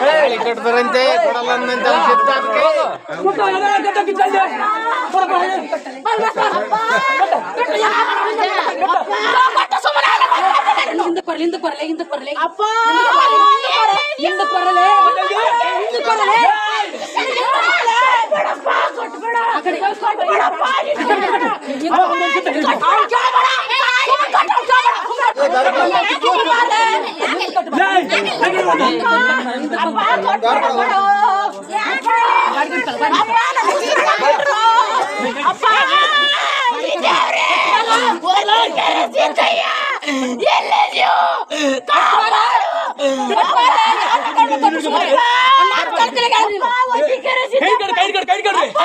ತಾಳಿ ಕಟ್ತಾರಂತೆ ಕೊಡಲ್ಲ ಅಂದಂತೆ குரல் இந்த குரல் இந்த குரல். இந்த குரல் இந்த குரல் அப்பா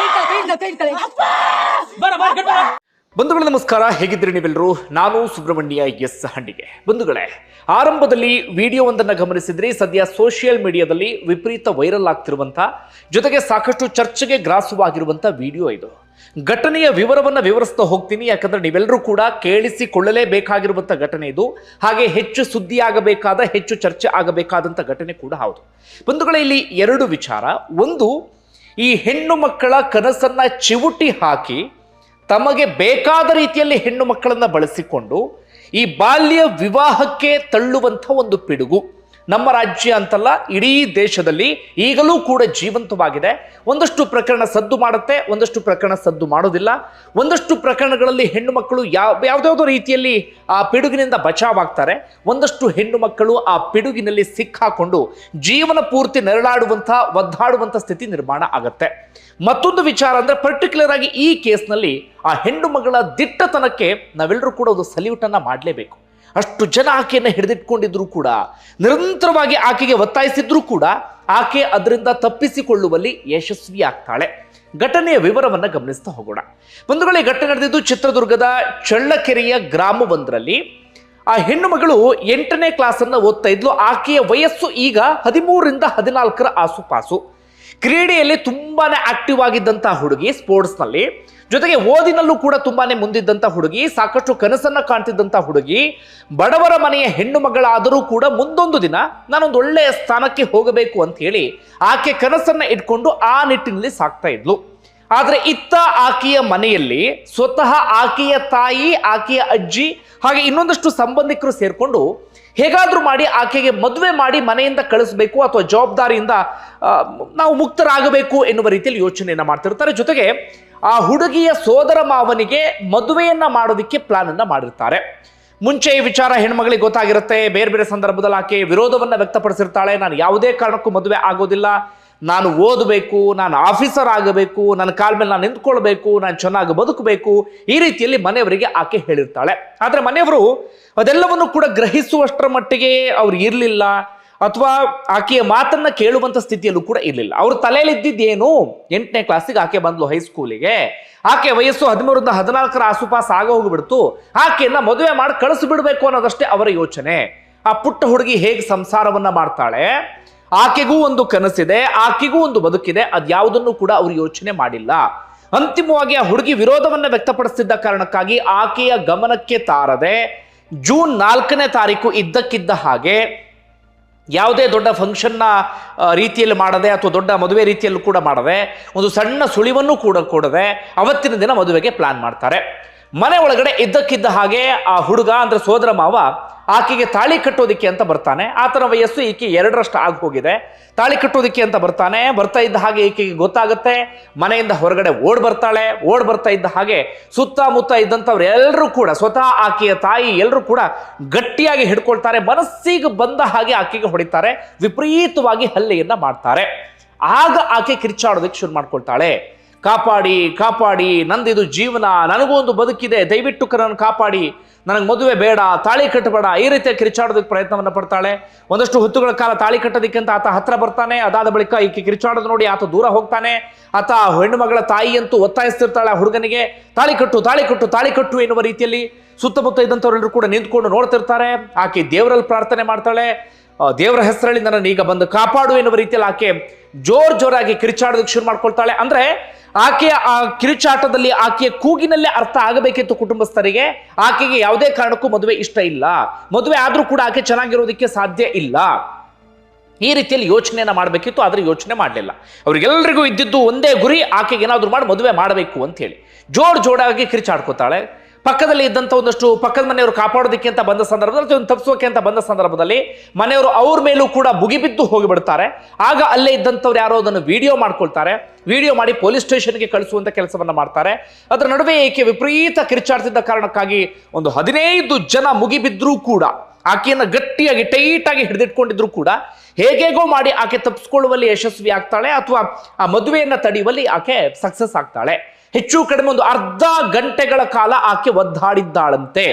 ಬರಲೆ ಹಿಂದಕ್ಕೆ ಬರಲೆ ಆ ಕಡೆ. ಬಂಧುಗಳೇ ನಮಸ್ಕಾರ ಹೇಗಿದ್ರಿ ನೀವೆಲ್ಲರೂ? ನಾನು ಸುಬ್ರಹ್ಮಣ್ಯ ಎಸ್ ಹಂಡಿಗೆ ಬಂಧುಗಳೇ, ಆರಂಭದಲ್ಲಿ ವಿಡಿಯೋವೊಂದನ್ನು ಗಮನಿಸಿದ್ರಿ, ಸದ್ಯ ಸೋಷಿಯಲ್ ಮೀಡಿಯಾದಲ್ಲಿ ವಿಪರೀತ ವೈರಲ್ ಆಗ್ತಿರುವಂಥ ಜೊತೆಗೆ ಸಾಕಷ್ಟು ಚರ್ಚೆಗೆ ಗ್ರಾಸವಾಗಿರುವಂಥ ವಿಡಿಯೋ ಇದು. ಘಟನೆಯ ವಿವರವನ್ನು ವಿವರಿಸ್ತಾ ಹೋಗ್ತೀನಿ, ಯಾಕಂದ್ರೆ ನೀವೆಲ್ಲರೂ ಕೂಡ ಕೇಳಿಸಿಕೊಳ್ಳಲೇಬೇಕಾಗಿರುವಂಥ ಘಟನೆ ಇದು. ಹಾಗೆ ಹೆಚ್ಚು ಸುದ್ದಿ ಆಗಬೇಕಾದ ಹೆಚ್ಚು ಚರ್ಚೆ ಆಗಬೇಕಾದಂಥ ಘಟನೆ ಕೂಡ ಹೌದು. ಬಂಧುಗಳೇ, ಇಲ್ಲಿ ಎರಡು ವಿಚಾರ. ಒಂದು, ಈ ಹೆಣ್ಣು ಮಕ್ಕಳ ಕನಸನ್ನ ಚಿವುಟಿ ಹಾಕಿ ತಮಗೆ ಬೇಕಾದ ರೀತಿಯಲ್ಲಿ ಹೆಣ್ಣು ಮಕ್ಕಳನ್ನು ಬಳಸಿಕೊಂಡು ಈ ಬಾಲ್ಯ ವಿವಾಹಕ್ಕೆ ತಳ್ಳುವಂಥ ಒಂದು ಪಿಡುಗು. ನಮ್ಮ ರಾಜ್ಯ ಅಂತಲ್ಲ, ಇಡೀ ದೇಶದಲ್ಲಿ ಈಗಲೂ ಕೂಡ ಜೀವಂತವಾಗಿದೆ. ಒಂದಷ್ಟು ಪ್ರಕರಣ ಸದ್ದು ಮಾಡುತ್ತೆ, ಒಂದಷ್ಟು ಪ್ರಕರಣ ಸದ್ದು ಮಾಡೋದಿಲ್ಲ ಒಂದಷ್ಟು ಪ್ರಕರಣಗಳಲ್ಲಿ ಹೆಣ್ಣು ಮಕ್ಕಳು ಯಾವ, ಯಾವುದ್ಯಾವುದೋ ರೀತಿಯಲ್ಲಿ ಆ ಪಿಡುಗಿನಿಂದ ಬಚಾವಾಗ್ತಾರೆ. ಒಂದಷ್ಟು ಹೆಣ್ಣು ಮಕ್ಕಳು ಆ ಪಿಡುಗಿನಲ್ಲಿ ಸಿಕ್ಕಾಕೊಂಡು ಜೀವನ ಪೂರ್ತಿ ನೆರಳಾಡುವಂಥ, ಒದ್ದಾಡುವಂಥ ಸ್ಥಿತಿ ನಿರ್ಮಾಣ ಆಗುತ್ತೆ. ಮತ್ತೊಂದು ವಿಚಾರ ಅಂದರೆ ಪರ್ಟಿಕ್ಯುಲರ್ ಆಗಿ ಈ ಕೇಸ್ನಲ್ಲಿ ಆ ಹೆಣ್ಣು ಮಗಳ ದಿಟ್ಟತನಕ್ಕೆ ನಾವೆಲ್ಲರೂ ಕೂಡ ಒಂದು ಸಲ್ಯೂಟನ್ನು ಮಾಡಲೇಬೇಕು. ಅಷ್ಟು ಜನ ಆಕೆಯನ್ನು ಹಿಡಿದಿಟ್ಕೊಂಡಿದ್ರು ಕೂಡ, ನಿರಂತರವಾಗಿ ಆಕೆಗೆ ಒತ್ತಾಯಿಸಿದ್ರು ಕೂಡ ಆಕೆ ಅದರಿಂದ ತಪ್ಪಿಸಿಕೊಳ್ಳುವಲ್ಲಿ ಯಶಸ್ವಿಯಾಗ್ತಾಳೆ. ಘಟನೆಯ ವಿವರವನ್ನ ಗಮನಿಸ್ತಾ ಹೋಗೋಣ. ಬಂಧುಗಳೇ ಘಟನೆ ನಡೆದಿದ್ದು ಚಿತ್ರದುರ್ಗದ ಚಳ್ಳಕೆರೆಯ ಗ್ರಾಮವೊಂದರಲ್ಲಿ ಆ ಹೆಣ್ಣು ಮಗಳು ಎಂಟನೇ ಕ್ಲಾಸ್ ಅನ್ನ ಓದ್ತಾ ಇದ್ಲು. ಆಕೆಯ ವಯಸ್ಸು ಈಗ ಹದಿಮೂರರಿಂದ ಹದಿನಾಲ್ಕರ ಆಸುಪಾಸು. ಕ್ರೀಡೆಯಲ್ಲಿ ತುಂಬಾನೇ ಆಕ್ಟಿವ್ ಆಗಿದ್ದಂಥ ಹುಡುಗಿ ಸ್ಪೋರ್ಟ್ಸ್ನಲ್ಲಿ ಜೊತೆಗೆ ಓದಿನಲ್ಲೂ ಕೂಡ ತುಂಬಾನೇ ಮುಂದಿದ್ದಂಥ ಹುಡುಗಿ, ಸಾಕಷ್ಟು ಕನಸನ್ನ ಕಾಣ್ತಿದ್ದಂಥ ಹುಡುಗಿ, ಬಡವರ ಮನೆಯ ಹೆಣ್ಣು ಮಗಳಾದರೂ ಕೂಡ ಮುಂದೊಂದು ದಿನ ನಾನೊಂದು ಒಳ್ಳೆಯ ಸ್ಥಾನಕ್ಕೆ ಹೋಗಬೇಕು ಅಂತ ಹೇಳಿ ಆಕೆ ಕನಸನ್ನ ಇಟ್ಕೊಂಡು ಆ ನಿಟ್ಟಿನಲ್ಲಿ ಸಾಕ್ತಾ ಇದ್ಲು. ಆದರೆ ಇತ್ತ ಆಕೆಯ ಮನೆಯಲ್ಲಿ ಸ್ವತಃ ಆಕೆಯ ತಾಯಿ, ಆಕೆಯ ಅಜ್ಜಿ ಹಾಗೆ ಇನ್ನೊಂದಷ್ಟು ಸಂಬಂಧಿಕರು ಸೇರಿಕೊಂಡು ಹೇಗಾದರೂ ಮಾಡಿ ಆಕೆಗೆ ಮದುವೆ ಮಾಡಿ ಮನೆಯಿಂದ ಕಳಿಸಬೇಕು ಅಥವಾ ಜವಾಬ್ದಾರಿಯಿಂದ ನಾವು ಮುಕ್ತರಾಗಬೇಕು ಎನ್ನುವ ರೀತಿಯಲ್ಲಿ ಯೋಚನೆಯನ್ನು ಮಾಡ್ತಿರ್ತಾರೆ. ಜೊತೆಗೆ ಆ ಹುಡುಗಿಯ ಸೋದರ ಮಾವನಿಗೆ ಮದುವೆಯನ್ನು ಮಾಡೋದಕ್ಕೆ ಪ್ಲಾನ್ ಮಾಡಿರ್ತಾರೆ. ಮುಂಚೆ ಈ ವಿಚಾರ ಹೆಣ್ಮಗಳಿಗೆ ಗೊತ್ತಾಗಿರುತ್ತೆ. ಬೇರೆ ಬೇರೆ ಸಂದರ್ಭದಲ್ಲಿ ಆಕೆ ವಿರೋಧವನ್ನು ವ್ಯಕ್ತಪಡಿಸಿರ್ತಾಳೆ. ನಾನು ಯಾವುದೇ ಕಾರಣಕ್ಕೂ ಮದುವೆ ಆಗೋದಿಲ್ಲ. ನಾನು ಓದಬೇಕು, ನಾನು ಆಫೀಸರ್ ಆಗಬೇಕು, ನನ್ನ ಕಾಲ ಮೇಲೆ ನಾನು ನಿಂತ್ಕೊಳ್ಬೇಕು, ನಾನು ಚೆನ್ನಾಗಿ ಬದುಕಬೇಕು, ಈ ರೀತಿಯಲ್ಲಿ ಮನೆಯವರಿಗೆ ಆಕೆ ಹೇಳಿರ್ತಾಳೆ. ಆದರೆ ಮನೆಯವರು ಅದೆಲ್ಲವನ್ನು ಕೂಡ ಗ್ರಹಿಸುವಷ್ಟರ ಮಟ್ಟಿಗೆ ಅವ್ರು ಇರಲಿಲ್ಲ, ಅಥವಾ ಆಕೆಯ ಮಾತನ್ನ ಕೇಳುವಂತ ಸ್ಥಿತಿಯಲ್ಲೂ ಕೂಡ ಇರಲಿಲ್ಲ. ಅವ್ರ ತಲೆಯಲ್ಲಿ ಇದ್ದಿದ್ದೇನು ಎಂಟನೇ ಕ್ಲಾಸಿಗೆ ಆಕೆ ಬಂದ್ಲು ಹೈಸ್ಕೂಲಿಗೆ ಆಕೆ ವಯಸ್ಸು ಹದಿಮೂರರಿಂದ ಹದಿನಾಲ್ಕರ ಆಸುಪಾಸು ಆಗ ಹೋಗ್ಬಿಡ್ತು. ಆಕೆಯನ್ನ ಮದುವೆ ಮಾಡಿ ಕಳಿಸ್ಬಿಡ್ಬೇಕು ಅನ್ನೋದಷ್ಟೇ ಅವರ ಯೋಚನೆ. ಆ ಪುಟ್ಟ ಹುಡುಗಿ ಹೇಗೆ ಸಂಸಾರವನ್ನ ಮಾಡ್ತಾಳೆ? ಆಕೆಗೂ ಒಂದು ಕನಸಿದೆ, ಆಕೆಗೂ ಒಂದು ಬದುಕಿದೆ, ಅದ್ಯಾವುದನ್ನು ಕೂಡ ಅವರು ಯೋಚನೆ ಮಾಡಿಲ್ಲ. ಅಂತಿಮವಾಗಿ ಆ ಹುಡುಗಿ ವಿರೋಧವನ್ನ ವ್ಯಕ್ತಪಡಿಸಿದ್ದ ಕಾರಣಕ್ಕಾಗಿ ಆಕೆಯ ಗಮನಕ್ಕೆ ತಾರದೆ ಜೂನ್ ನಾಲ್ಕನೇ ತಾರೀಕು ಇದ್ದಕ್ಕಿದ್ದ ಹಾಗೆ ಯಾವುದೇ ದೊಡ್ಡ ಫಂಕ್ಷನ್ನ ರೀತಿಯಲ್ಲಿ ಮಾಡದೆ ಅಥವಾ ದೊಡ್ಡ ಮದುವೆ ರೀತಿಯಲ್ಲೂ ಕೂಡ ಮಾಡದೆ ಒಂದು ಸಣ್ಣ ಸುಳಿವನ್ನು ಕೂಡ ಕೊಡದೆ ಅವತ್ತಿನ ದಿನ ಮದುವೆಗೆ ಪ್ಲಾನ್ ಮಾಡ್ತಾರೆ. ಮನೆ ಒಳಗಡೆ ಇದ್ದಕ್ಕಿದ್ದ ಹಾಗೆ ಆ ಹುಡುಗ ಅಂದ್ರೆ ಸೋದರ ಮಾವ ಆಕೆಗೆ ತಾಳಿ ಕಟ್ಟೋದಿಕ್ಕೆ ಅಂತ ಬರ್ತಾನೆ. ಆತನ ವಯಸ್ಸು ಈಕೆ ಎರಡರಷ್ಟು ಆಗಿ ಹೋಗಿದೆ. ತಾಳಿ ಕಟ್ಟೋದಿಕ್ಕೆ ಅಂತ ಬರ್ತಾನೆ. ಬರ್ತಾ ಇದ್ದ ಹಾಗೆ ಈಕೆಗೆ ಗೊತ್ತಾಗುತ್ತೆ. ಮನೆಯಿಂದ ಹೊರಗಡೆ ಓಡ್ ಬರ್ತಾಳೆ. ಓಡ್ ಬರ್ತಾ ಇದ್ದ ಹಾಗೆ ಸುತ್ತಮುತ್ತ ಇದ್ದಂಥವ್ರು ಎಲ್ಲರೂ ಕೂಡ, ಸ್ವತಃ ಆಕೆಯ ತಾಯಿ ಎಲ್ಲರೂ ಕೂಡ ಗಟ್ಟಿಯಾಗಿ ಹಿಡ್ಕೊಳ್ತಾರೆ. ಮನಸ್ಸಿಗೆ ಬಂದ ಹಾಗೆ ಆಕೆಗೆ ಹೊಡಿತಾರೆ. ವಿಪರೀತವಾಗಿ ಹಲ್ಲೆಯನ್ನ ಮಾಡ್ತಾರೆ. ಆಗ ಆಕೆ ಕಿರ್ಚಾಡೋದಕ್ಕೆ ಶುರು ಮಾಡ್ಕೊಳ್ತಾಳೆ. ಕಾಪಾಡಿ ಕಾಪಾಡಿ, ನಂದಿದು ಜೀವನ ನನಗೂ ಒಂದು ಬದುಕಿದೆ, ದಯವಿಟ್ಟು ಕರನ್ನು ಕಾಪಾಡಿ. ನನಗೆ ಮದುವೆ ಬೇಡ, ತಾಳಿ ಕಟ್ಟಬೇಡ, ಈ ರೀತಿಯ ಕಿರಿಚಾಡೋದಕ್ಕೆ ಪ್ರಯತ್ನವನ್ನು ಪಡ್ತಾಳೆ. ಒಂದಷ್ಟು ಹೊತ್ತುಗಳ ಕಾಲ ತಾಳಿ ಕಟ್ಟೋದಕ್ಕಿಂತ ಆತ ಹತ್ರ ಬರ್ತಾನೆ, ಅದಾದ ಬಳಿಕ ಈಕೆ ಕಿರಿಚಾಡೋದು ನೋಡಿ ಆತ ದೂರ ಹೋಗ್ತಾನೆ. ಆತ ಹೆಣ್ಣು ಮಗಳ ತಾಯಿ ಅಂತೂ ಒತ್ತಾಯಿಸ್ತಿರ್ತಾಳೆ ಆ ಹುಡುಗನಿಗೆ, ತಾಳಿ ಕಟ್ಟು ತಾಳಿ ಕಟ್ಟು ತಾಳಿ ಕಟ್ಟು ಎನ್ನುವ ರೀತಿಯಲ್ಲಿ ಸುತ್ತಮುತ್ತ ಇದ್ದಂಥವರೆಲ್ಲರೂ ಕೂಡ ನಿಂತ್ಕೊಂಡು ನೋಡ್ತಿರ್ತಾರೆ. ಆಕೆ ದೇವರಲ್ಲಿ ಪ್ರಾರ್ಥನೆ ಮಾಡ್ತಾಳೆ. ದೇವರ ಹೆಸರಲ್ಲಿ ನನ್ನನ್ನು ಈಗ ಬಂದು ಕಾಪಾಡು ಎನ್ನುವ ರೀತಿಯಲ್ಲಿ ಆಕೆ ಜೋರ್ ಜೋರಾಗಿ ಕಿರಿಚಾಡೋದಕ್ಕೆ ಶುರು ಮಾಡ್ಕೊಳ್ತಾಳೆ. ಅಂದ್ರೆ ಆಕೆಯ ಆ ಕಿರಿಚಾಟದಲ್ಲಿ ಆಕೆಯ ಕೂಗಿನಲ್ಲೇ ಅರ್ಥ ಆಗಬೇಕಿತ್ತು ಕುಟುಂಬಸ್ಥರಿಗೆ. ಆಕೆಗೆ ಯಾವುದೇ ಕಾರಣಕ್ಕೂ ಮದುವೆ ಇಷ್ಟ ಇಲ್ಲ. ಮದುವೆ ಆದ್ರೂ ಕೂಡ ಆಕೆ ಚೆನ್ನಾಗಿರೋದಕ್ಕೆ ಸಾಧ್ಯ ಇಲ್ಲ. ಈ ರೀತಿಯಲ್ಲಿ ಯೋಚನೆಯನ್ನ ಮಾಡಬೇಕಿತ್ತು, ಆದ್ರೆ ಯೋಚನೆ ಮಾಡಲಿಲ್ಲ. ಅವ್ರಿಗೆಲ್ಲರಿಗೂ ಇದ್ದಿದ್ದು ಒಂದೇ ಗುರಿ, ಆಕೆಗೆ ಏನಾದ್ರೂ ಮಾಡಿ ಮದುವೆ ಮಾಡಬೇಕು ಅಂತ ಹೇಳಿ. ಜೋಡ್ ಜೋಡಾಗಿ ಕಿರಿಚಾಡ್ಕೋತಾಳೆ. ಪಕ್ಕದಲ್ಲಿ ಇದ್ದಂಥ ಒಂದಷ್ಟು ಪಕ್ಕದ ಮನೆಯವರು ಕಾಪಾಡೋದಕ್ಕೆ ಅಂತ ಬಂದ ಸಂದರ್ಭದಲ್ಲಿ ಒಂದು ತಪ್ಪಿಸೋಕೆ ಅಂತ ಬಂದ ಸಂದರ್ಭದಲ್ಲಿ ಮನೆಯವರು ಅವ್ರ ಮೇಲೂ ಕೂಡ ಮುಗಿಬಿದ್ದು ಹೋಗಿಬಿಡ್ತಾರೆ. ಆಗ ಅಲ್ಲೇ ಇದ್ದಂಥವ್ರು ಯಾರೋ ಅದನ್ನು ವಿಡಿಯೋ ಮಾಡ್ಕೊಳ್ತಾರೆ. ವಿಡಿಯೋ ಮಾಡಿ ಪೊಲೀಸ್ ಸ್ಟೇಷನ್ಗೆ ಕಳಿಸುವಂಥ ಕೆಲಸವನ್ನು ಮಾಡ್ತಾರೆ. ಅದರ ನಡುವೆ ಏಕೆ ವಿಪರೀತ ಕಿರಿಚಾಡ್ತಿದ್ದ ಕಾರಣಕ್ಕಾಗಿ ಒಂದು ಹದಿನೈದು ಜನ ಮುಗಿಬಿದ್ರೂ ಕೂಡ, ಆಕೆಯನ್ನು ಗಟ್ಟಿಯಾಗಿ ಟೈಟ್ ಆಗಿ ಹಿಡಿದಿಟ್ಕೊಂಡಿದ್ರು ಕೂಡ ಹೇಗೇಗೋ ಮಾಡಿ ಆಕೆ ತಪ್ಪಿಸ್ಕೊಳ್ಳುವಲ್ಲಿ ಯಶಸ್ವಿ ಆಗ್ತಾಳೆ ಅಥವಾ ಆ ಮದುವೆಯನ್ನ ತಡೆಯುವಲ್ಲಿ ಆಕೆ ಸಕ್ಸಸ್ ಆಗ್ತಾಳೆ. ಹೆಚ್ಚು ಕಡಿಮೆ ಒಂದು ಅರ್ಧ ಗಂಟೆಗಳ ಕಾಲ ಆಕೆ ಒದ್ದಾಡಿದ್ದಾಳಂತೆ.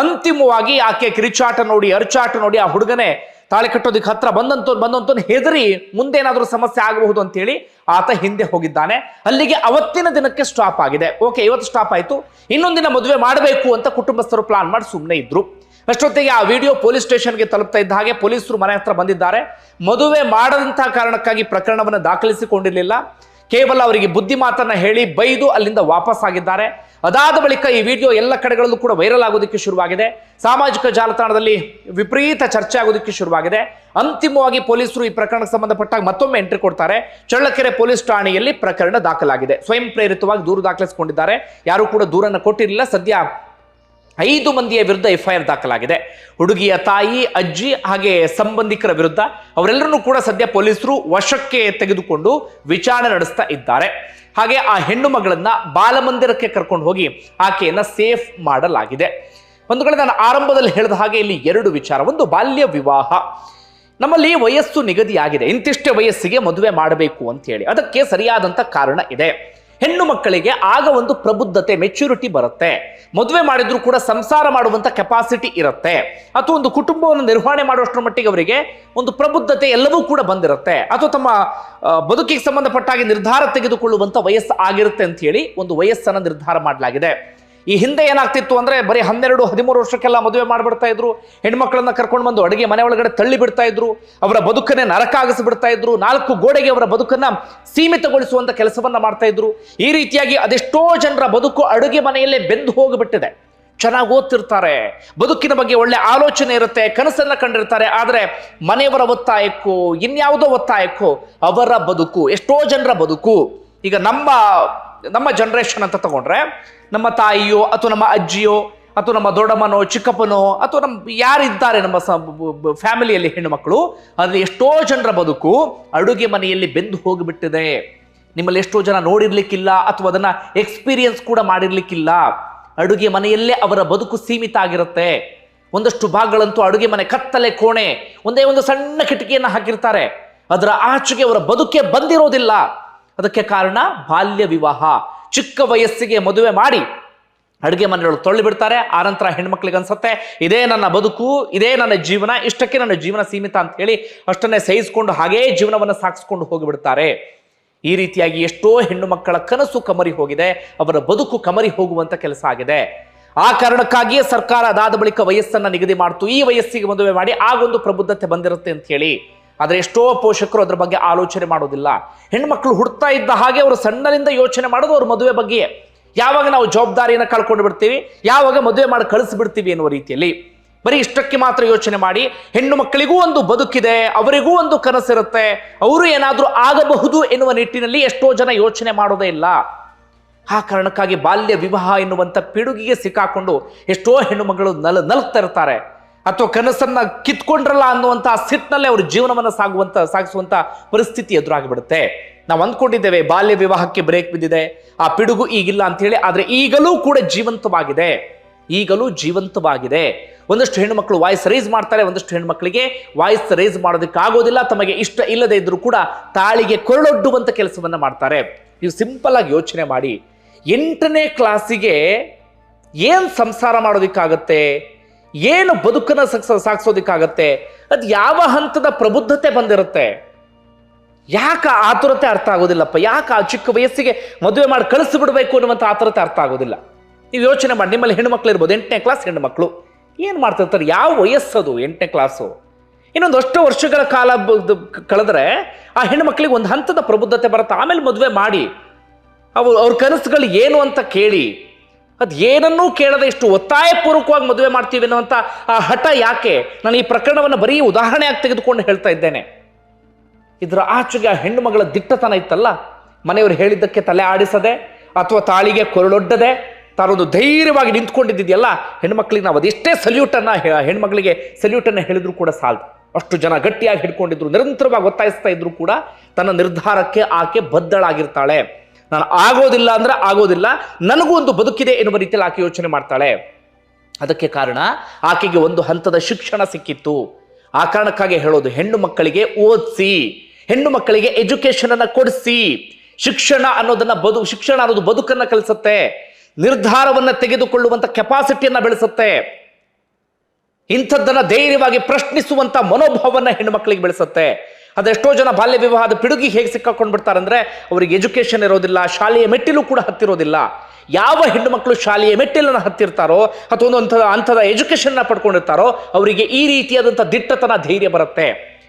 ಅಂತಿಮವಾಗಿ ಆಕೆ ಕಿರಿಚಾಟ ನೋಡಿ ಅರ್ಚಾಟ ನೋಡಿ ಆ ಹುಡುಗನೇ ತಾಳೆ ಕಟ್ಟೋದಕ್ಕೆ ಹತ್ರ ಬಂದಂತ ಬಂದಂತ ಹೆದರಿ ಮುಂದೇನಾದ್ರೂ ಸಮಸ್ಯೆ ಆಗಬಹುದು ಅಂತೇಳಿ ಆತ ಹಿಂದೆ ಹೋಗಿದ್ದಾನೆ. ಅಲ್ಲಿಗೆ ಅವತ್ತಿನ ದಿನಕ್ಕೆ ಸ್ಟಾಪ್ ಆಗಿದೆ. ಓಕೆ ಇವತ್ತು ಸ್ಟಾಪ್ ಆಯ್ತು. ಇನ್ನೊಂದಿನ ಮದುವೆ ಮಾಡಬೇಕು ಅಂತ ಕುಟುಂಬಸ್ಥರು ಪ್ಲಾನ್ ಮಾಡಿ ಸುಮ್ಮನೆ ಇದ್ರು. ಅಷ್ಟೊತ್ತಿಗೆ ಆ ವಿಡಿಯೋ ಪೊಲೀಸ್ ಸ್ಟೇಷನ್ಗೆ ತಲುಪ್ತಾ ಇದ್ದ ಹಾಗೆ ಪೊಲೀಸರು ಮನೆ ಹತ್ರ ಬಂದಿದ್ದಾರೆ. ಮದುವೆ ಮಾಡದಂತಹ ಕಾರಣಕ್ಕಾಗಿ ಪ್ರಕರಣವನ್ನು ದಾಖಲಿಸಿಕೊಂಡಿರಲಿಲ್ಲ. ಕೇವಲ ಅವರಿಗೆ ಬುದ್ಧಿ ಮಾತನ್ನ ಹೇಳಿ ಬೈದು ಅಲ್ಲಿಂದ ವಾಪಸ್ ಆಗಿದ್ದಾರೆ. ಅದಾದ ಬಳಿಕ ಈ ವಿಡಿಯೋ ಎಲ್ಲ ಕಡೆಗಳಲ್ಲೂ ಕೂಡ ವೈರಲ್ ಆಗೋದಕ್ಕೆ ಶುರುವಾಗಿದೆ. ಸಾಮಾಜಿಕ ಜಾಲತಾಣದಲ್ಲಿ ವಿಪರೀತ ಚರ್ಚೆ ಆಗೋದಕ್ಕೆ ಶುರುವಾಗಿದೆ. ಅಂತಿಮವಾಗಿ ಪೊಲೀಸರು ಈ ಪ್ರಕರಣಕ್ಕೆ ಸಂಬಂಧಪಟ್ಟಾಗ ಮತ್ತೊಮ್ಮೆ ಎಂಟ್ರಿ ಕೊಡ್ತಾರೆ. ಚಳ್ಳಕೆರೆ ಪೊಲೀಸ್ ಠಾಣೆಯಲ್ಲಿ ಪ್ರಕರಣ ದಾಖಲಾಗಿದೆ. ಸ್ವಯಂ ಪ್ರೇರಿತವಾಗಿ ದೂರು ದಾಖಲಿಸಿಕೊಂಡಿದ್ದಾರೆ. ಯಾರು ಕೂಡ ದೂರನ್ನು ಕೊಟ್ಟಿರಲಿಲ್ಲ. ಸದ್ಯ ಐದು ಮಂದಿಯ ವಿರುದ್ಧ ಎಫ್ಐಆರ್ ದಾಖಲಾಗಿದೆ. ಹುಡುಗಿಯ ತಾಯಿ, ಅಜ್ಜಿ ಹಾಗೆ ಸಂಬಂಧಿಕರ ವಿರುದ್ಧ ಅವರೆಲ್ಲರನ್ನೂ ಕೂಡ ಸದ್ಯ ಪೊಲೀಸರು ವಶಕ್ಕೆ ತೆಗೆದುಕೊಂಡು ವಿಚಾರಣೆ ನಡೆಸ್ತಾ ಇದ್ದಾರೆ. ಹಾಗೆ ಆ ಹೆಣ್ಣು ಮಗಳನ್ನ ಬಾಲಮಂದಿರಕ್ಕೆ ಕರ್ಕೊಂಡು ಹೋಗಿ ಆಕೆಯನ್ನ ಸೇಫ್ ಮಾಡಲಾಗಿದೆ. ಒಂದು ಕಡೆ ನಾನು ಆರಂಭದಲ್ಲಿ ಹೇಳಿದ ಹಾಗೆ ಇಲ್ಲಿ ಎರಡು ವಿಚಾರ. ಒಂದು, ಬಾಲ್ಯ ವಿವಾಹ. ನಮ್ಮಲ್ಲಿ ವಯಸ್ಸು ನಿಗದಿಯಾಗಿದೆ. ಇಂತಿಷ್ಟೇ ವಯಸ್ಸಿಗೆ ಮದುವೆ ಮಾಡಬೇಕು ಅಂತ ಹೇಳಿ. ಅದಕ್ಕೆ ಸರಿಯಾದಂತ ಕಾರಣ ಇದೆ. ಹೆಣ್ಣು ಮಕ್ಕಳಿಗೆ ಆಗ ಒಂದು ಪ್ರಬುದ್ಧತೆ ಮೆಚ್ಯೂರಿಟಿ ಬರುತ್ತೆ. ಮದುವೆ ಮಾಡಿದ್ರು ಕೂಡ ಸಂಸಾರ ಮಾಡುವಂತ ಕೆಪಾಸಿಟಿ ಇರುತ್ತೆ. ಅಥವಾ ಒಂದು ಕುಟುಂಬವನ್ನು ನಿರ್ವಹಣೆ ಮಾಡುವಷ್ಟರ ಮಟ್ಟಿಗೆ ಅವರಿಗೆ ಒಂದು ಪ್ರಬುದ್ಧತೆ ಎಲ್ಲವೂ ಕೂಡ ಬಂದಿರುತ್ತೆ. ಅಥವಾ ತಮ್ಮ ಬದುಕಿಗೆ ಸಂಬಂಧಪಟ್ಟ ಹಾಗೆ ನಿರ್ಧಾರ ತೆಗೆದುಕೊಳ್ಳುವಂತ ವಯಸ್ಸು ಆಗಿರುತ್ತೆ ಅಂತ ಹೇಳಿ ಒಂದು ವಯಸ್ಸನ್ನ ನಿರ್ಧಾರ ಮಾಡಲಾಗಿದೆ. ಈ ಹಿಂದೆ ಏನಾಗ್ತಿತ್ತು ಅಂದರೆ ಬರೀ ಹನ್ನೆರಡು, ಹದಿಮೂರು ವರ್ಷಕ್ಕೆಲ್ಲ ಮದುವೆ ಮಾಡಿಬಿಡ್ತಾ ಇದ್ರು. ಹೆಣ್ಮಕ್ಳನ್ನ ಕರ್ಕೊಂಡು ಬಂದು ಅಡುಗೆ ಮನೆ ಒಳಗಡೆ ತಳ್ಳಿ ಬಿಡ್ತಾ ಇದ್ರು. ಅವರ ಬದುಕನ್ನೇ ನರಕ ಆಗಿಸ್ಬಿಡ್ತಾ ಇದ್ರು. ನಾಲ್ಕು ಗೋಡೆಗೆ ಅವರ ಬದುಕನ್ನು ಸೀಮಿತಗೊಳಿಸುವಂಥ ಕೆಲಸವನ್ನು ಮಾಡ್ತಾ ಇದ್ರು. ಈ ರೀತಿಯಾಗಿ ಅದೆಷ್ಟೋ ಜನರ ಬದುಕು ಅಡುಗೆ ಮನೆಯಲ್ಲೇ ಬೆಂದು ಹೋಗಿಬಿಟ್ಟಿದೆ. ಚೆನ್ನಾಗಿ ಓದ್ತಿರ್ತಾರೆ. ಬದುಕಿನ ಬಗ್ಗೆ ಒಳ್ಳೆ ಆಲೋಚನೆ ಇರುತ್ತೆ, ಕನಸನ್ನ ಕಂಡಿರ್ತಾರೆ. ಆದರೆ ಮನೆಯವರ ಒತ್ತಾಯಕ್ಕೂ, ಇನ್ಯಾವುದೋ ಒತ್ತಾಯಕ್ಕೂ ಅವರ ಬದುಕು, ಎಷ್ಟೋ ಜನರ ಬದುಕು. ಈಗ ನಮ್ಮ ನಮ್ಮ ಜನ್ರೇಷನ್ ಅಂತ ತಗೊಂಡ್ರೆ, ನಮ್ಮ ತಾಯಿಯೋ ಅಥವಾ ನಮ್ಮ ಅಜ್ಜಿಯೋ ಅಥವಾ ನಮ್ಮ ದೊಡ್ಡಮ್ಮನೋ, ಚಿಕ್ಕಪ್ಪನೋ ಅಥವಾ ನಮ್ಮ ಯಾರಿದ್ದಾರೆ ನಮ್ಮ ಫ್ಯಾಮಿಲಿಯಲ್ಲಿ ಹೆಣ್ಣುಮಕ್ಕಳು ಆದರೆ ಎಷ್ಟೋ ಜನರ ಬದುಕು ಅಡುಗೆ ಮನೆಯಲ್ಲಿ ಬೆಂದು ಹೋಗಿಬಿಟ್ಟಿದೆ. ನಿಮ್ಮಲ್ಲಿ ಎಷ್ಟೋ ಜನ ನೋಡಿರ್ಲಿಕ್ಕಿಲ್ಲ ಅಥವಾ ಅದನ್ನ ಎಕ್ಸ್ಪೀರಿಯನ್ಸ್ ಕೂಡ ಮಾಡಿರ್ಲಿಕ್ಕಿಲ್ಲ. ಅಡುಗೆ ಮನೆಯಲ್ಲೇ ಅವರ ಬದುಕು ಸೀಮಿತ ಆಗಿರುತ್ತೆ. ಒಂದಷ್ಟು ಭಾಗಗಳಂತೂ ಅಡುಗೆ ಮನೆ ಕತ್ತಲೆ ಕೋಣೆ, ಒಂದೇ ಒಂದು ಸಣ್ಣ ಕಿಟಕಿಯನ್ನು ಹಾಕಿರ್ತಾರೆ. ಅದರ ಆಚೆಗೆ ಅವರ ಬದುಕೆ ಬಂದಿರೋದಿಲ್ಲ. ಅದಕ್ಕೆ ಕಾರಣ ಬಾಲ್ಯ ವಿವಾಹ. ಚಿಕ್ಕ ವಯಸ್ಸಿಗೆ ಮದುವೆ ಮಾಡಿ ಅಡುಗೆ ಮನೆಯೊಳಗೆ ತೊಳ್ಳಿ ಬಿಡ್ತಾರೆ. ಆನಂತರ ಹೆಣ್ಮಕ್ಳಿಗೆ ಅನ್ಸುತ್ತೆ, ಇದೇ ನನ್ನ ಬದುಕು, ಇದೇ ನನ್ನ ಜೀವನ, ಇಷ್ಟಕ್ಕೆ ನನ್ನ ಜೀವನ ಸೀಮಿತ ಅಂತ ಹೇಳಿ ಅಷ್ಟನ್ನೇ ಸಹಿಸಿಕೊಂಡು ಹಾಗೇ ಜೀವನವನ್ನು ಸಾಗಿಸ್ಕೊಂಡು ಹೋಗಿಬಿಡ್ತಾರೆ. ಈ ರೀತಿಯಾಗಿ ಎಷ್ಟೋ ಹೆಣ್ಣು ಮಕ್ಕಳ ಕನಸು ಕಮರಿ ಹೋಗಿದೆ, ಅವರ ಬದುಕು ಕಮರಿ ಹೋಗುವಂತ ಕೆಲಸ ಆಗಿದೆ. ಆ ಕಾರಣಕ್ಕಾಗಿಯೇ ಸರ್ಕಾರ ಅದಾದ ಬಳಿಕ ವಯಸ್ಸನ್ನ ನಿಗದಿ ಮಾಡ್ತು. ಈ ವಯಸ್ಸಿಗೆ ಮದುವೆ ಮಾಡಿ ಆಗೊಂದು ಪ್ರಬುದ್ಧತೆ ಬಂದಿರುತ್ತೆ ಅಂತ ಹೇಳಿ ಆದ್ರೆ ಎಷ್ಟೋ ಪೋಷಕರು ಅದರ ಬಗ್ಗೆ ಆಲೋಚನೆ ಮಾಡೋದಿಲ್ಲ. ಹೆಣ್ಮಕ್ಳು ಹುಡ್ತಾ ಇದ್ದ ಹಾಗೆ ಅವರು ಸಣ್ಣದಿಂದ ಯೋಚನೆ ಮಾಡೋದು ಅವ್ರ ಮದುವೆ ಬಗ್ಗೆಯೇ. ಯಾವಾಗ ನಾವು ಜವಾಬ್ದಾರಿಯನ್ನು ಕಳ್ಕೊಂಡು ಬಿಡ್ತೀವಿ? ಯಾವಾಗ ಮದುವೆ ಮಾಡಿ ಕಳಿಸ್ಬಿಡ್ತೀವಿ ಎನ್ನುವ ರೀತಿಯಲ್ಲಿ. ಬರೀ ಇಷ್ಟಕ್ಕೆ ಮಾತ್ರ ಯೋಚನೆ ಮಾಡಿ, ಹೆಣ್ಣು ಮಕ್ಕಳಿಗೂ ಒಂದು ಬದುಕಿದೆ, ಅವರಿಗೂ ಒಂದು ಕನಸಿರುತ್ತೆ, ಅವರು ಏನಾದರೂ ಆಗಬಹುದು ಎನ್ನುವ ನಿಟ್ಟಿನಲ್ಲಿ ಎಷ್ಟೋ ಜನ ಯೋಚನೆ ಮಾಡೋದೇ ಇಲ್ಲ. ಆ ಕಾರಣಕ್ಕಾಗಿ ಬಾಲ್ಯ ವಿವಾಹ ಎನ್ನುವಂಥ ಪಿಡುಗಿಗೆ ಸಿಕ್ಕಾಕೊಂಡು ಎಷ್ಟೋ ಹೆಣ್ಣು ಮಕ್ಕಳು ನಲ್ ನಲ್ತಾ ಇರ್ತಾರೆ. ಅಥವಾ ಕನಸನ್ನ ಕಿತ್ಕೊಂಡ್ರಲ್ಲ ಅನ್ನುವಂತಹ ಸಿಟ್ಟಿನಲ್ಲಿ ಅವ್ರ ಜೀವನವನ್ನು ಸಾಗುವಂತ, ಸಾಗಿಸುವಂತ ಪರಿಸ್ಥಿತಿ ಎದುರಾಗಿಬಿಡುತ್ತೆ. ನಾವು ಅಂದ್ಕೊಂಡಿದ್ದೇವೆ, ಬಾಲ್ಯ ವಿವಾಹಕ್ಕೆ ಬ್ರೇಕ್ ಬಿದ್ದಿದೆ, ಆ ಪಿಡುಗು ಈಗಿಲ್ಲ ಅಂತ ಹೇಳಿ ಆದ್ರೆ ಈಗಲೂ ಕೂಡ ಜೀವಂತವಾಗಿದೆ. ಈಗಲೂ ಜೀವಂತವಾಗಿದೆ. ಒಂದಷ್ಟು ಹೆಣ್ಣುಮಕ್ಕಳು ವಾಯ್ಸ್ ರೈಸ್ ಮಾಡ್ತಾರೆ, ಒಂದಷ್ಟು ಹೆಣ್ಮಕ್ಳಿಗೆ ವಾಯ್ಸ್ ರೈಸ್ ಮಾಡೋದಕ್ಕೆ ಆಗೋದಿಲ್ಲ ತಮಗೆ ಇಷ್ಟ ಇಲ್ಲದೆ ಇದ್ರೂ ಕೂಡ ತಾಳಿಗೆ ಕೊರಳೊಡ್ಡುವಂಥ ಕೆಲಸವನ್ನ ಮಾಡ್ತಾರೆ. ನೀವು ಸಿಂಪಲ್ ಆಗಿ ಯೋಚನೆ ಮಾಡಿ, ಎಂಟನೇ ಕ್ಲಾಸಿಗೆ ಏನು ಸಂಸಾರ ಮಾಡೋದಕ್ಕಾಗತ್ತೆ? ಏನು ಬದುಕನ್ನ ಸಾಗಿಸೋದಕ್ಕಾಗತ್ತೆ ಅದು ಯಾವ ಹಂತದ ಪ್ರಬುದ್ಧತೆ ಬಂದಿರುತ್ತೆ? ಯಾಕೆ ಆತುರತೆ ಅರ್ಥ ಆಗೋದಿಲ್ಲಪ್ಪ? ಯಾಕೆ ಆ ಚಿಕ್ಕ ವಯಸ್ಸಿಗೆ ಮದುವೆ ಮಾಡಿ ಕಳಿಸ್ಬಿಡ್ಬೇಕು ಅನ್ನುವಂಥ ಆತುರತೆ ಅರ್ಥ ಆಗೋದಿಲ್ಲ. ನೀವು ಯೋಚನೆ ಮಾಡಿ, ನಿಮ್ಮಲ್ಲಿ ಹೆಣ್ಮಕ್ಳು ಇರ್ಬೋದು, ಎಂಟನೇ ಕ್ಲಾಸ್ ಹೆಣ್ಮಕ್ಳು. ಏನು ಮಾಡ್ತಿರ್ತಾರೆ? ಯಾವ ವಯಸ್ಸದು ಎಂಟನೇ ಕ್ಲಾಸು ಇನ್ನೊಂದಷ್ಟು ವರ್ಷಗಳ ಕಾಲ ಕಳೆದ್ರೆ ಆ ಹೆಣ್ಣು ಮಕ್ಕಳಿಗೆ ಒಂದು ಹಂತದ ಪ್ರಬುದ್ಧತೆ ಬರುತ್ತೆ. ಆಮೇಲೆ ಮದುವೆ ಮಾಡಿ. ಅವು, ಅವ್ರ ಕನಸುಗಳು ಏನು ಅಂತ ಕೇಳಿ. ಅದು ಏನನ್ನೂ ಕೇಳದೆ ಇಷ್ಟು ಒತ್ತಾಯಪೂರ್ವಕವಾಗಿ ಮದುವೆ ಮಾಡ್ತೀವಿ ಅನ್ನುವಂಥ ಆ ಹಠ ಯಾಕೆ? ನಾನು ಈ ಪ್ರಕರಣವನ್ನು ಬರೀ ಉದಾಹರಣೆಯಾಗಿ ತೆಗೆದುಕೊಂಡು ಹೇಳ್ತಾ ಇದ್ದೇನೆ. ಇದರ ಆಚೆಗೆ ಆ ಹೆಣ್ಣು ಮಗಳ ದಿಟ್ಟತನ ಇತ್ತಲ್ಲ, ಮನೆಯವರು ಹೇಳಿದ್ದಕ್ಕೆ ತಲೆ ಆಡಿಸದೆ ಅಥವಾ ತಾಳಿಗೆ ಕೊರಳೊಡ್ಡದೆ, ತಾನೊಂದು ಧೈರ್ಯವಾಗಿ ನಿಂತ್ಕೊಂಡಿದ್ದಿದೆಯಲ್ಲ ಹೆಣ್ಮಕ್ಳಿಗೆ ನಾವು ಅದೆಷ್ಟೇ ಸಲ್ಯೂಟನ್ನು ಹೆಣ್ಮಕ್ಳಿಗೆ ಸಲ್ಯೂಟನ್ನು ಹೇಳಿದ್ರು ಕೂಡ ಸಾಲದು. ಅಷ್ಟು ಜನ ಗಟ್ಟಿಯಾಗಿ ಹಿಡ್ಕೊಂಡಿದ್ರು, ನಿರಂತರವಾಗಿ ಒತ್ತಾಯಿಸ್ತಾ ಇದ್ರು ಕೂಡ ತನ್ನ ನಿರ್ಧಾರಕ್ಕೆ ಆಕೆ ಬದ್ಧಳಾಗಿರ್ತಾಳೆ. ನಾನು ಆಗೋದಿಲ್ಲ ಅಂದ್ರೆ ಆಗೋದಿಲ್ಲ, ನನಗೂ ಒಂದು ಬದುಕಿದೆ ಎನ್ನುವ ರೀತಿಯಲ್ಲಿ ಆಕೆ ಯೋಚನೆ ಮಾಡ್ತಾಳೆ. ಅದಕ್ಕೆ ಕಾರಣ, ಆಕೆಗೆ ಒಂದು ಹಂತದ ಶಿಕ್ಷಣ ಸಿಕ್ಕಿತ್ತು. ಆ ಕಾರಣಕ್ಕಾಗಿ ಹೇಳೋದು, ಹೆಣ್ಣು ಮಕ್ಕಳಿಗೆ ಓದಿಸಿ, ಹೆಣ್ಣು ಮಕ್ಕಳಿಗೆ ಎಜುಕೇಶನ್ ಅನ್ನ ಕೊಡಿಸಿ. ಶಿಕ್ಷಣ ಅನ್ನೋದನ್ನ ಬದು, ಶಿಕ್ಷಣ ಅನ್ನೋದು ಬದುಕನ್ನ ಕಲಿಸುತ್ತೆ. ನಿರ್ಧಾರವನ್ನ ತೆಗೆದುಕೊಳ್ಳುವಂತ ಕೆಪಾಸಿಟಿಯನ್ನ ಬೆಳೆಸುತ್ತೆ. ಇಂಥದ್ದನ್ನ ಧೈರ್ಯವಾಗಿ ಪ್ರಶ್ನಿಸುವಂತ ಮನೋಭಾವವನ್ನು ಹೆಣ್ಣು ಮಕ್ಕಳಿಗೆ ಬೆಳೆಸುತ್ತೆ. ಅದೆಷ್ಟೋ ಜನ ಬಾಲ್ಯ ವಿವಾಹದ ಪಿಡುಗಿ ಹೇಗೆ ಸಿಕ್ಕಾಕೊಂಡು ಬಿಡ್ತಾರೆ ಅಂದ್ರೆ ಅವರಿಗೆ ಎಜುಕೇಷನ್ ಇರೋದಿಲ್ಲ, ಶಾಲೆಯ ಮೆಟ್ಟಿಲು ಕೂಡ ಹತ್ತಿರೋದಿಲ್ಲ. ಯಾವ ಹೆಣ್ಣು ಮಕ್ಕಳು ಶಾಲೆಯ ಮೆಟ್ಟಿಲನ್ನು ಹತ್ತಿರ್ತಾರೋ ಅಥವಾ ಒಂದು ಅಂಥದ ಅಂಥದ ಎಜುಕೇಷನ್ನ ಪಡ್ಕೊಂಡಿರ್ತಾರೋ ಅವರಿಗೆ ಈ ರೀತಿಯಾದಂಥ ದಿಟ್ಟತನ ಧೈರ್ಯ ಬರುತ್ತೆ.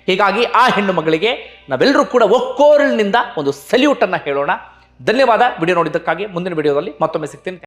ಹೀಗಾಗಿ ಆ ಹೆಣ್ಣು ಮಗಳಿಗೆ ನಾವೆಲ್ಲರೂ ಕೂಡ ಒಕ್ಕೋರಿನಿಂದ ಒಂದು ಸಲ್ಯೂಟನ್ನು ಹೇಳೋಣ. ಧನ್ಯವಾದ. ವಿಡಿಯೋ ನೋಡಿದ್ದಕ್ಕಾಗಿ ಮುಂದಿನ ವಿಡಿಯೋದಲ್ಲಿ ಮತ್ತೊಮ್ಮೆ ಸಿಗ್ತೀನಿ.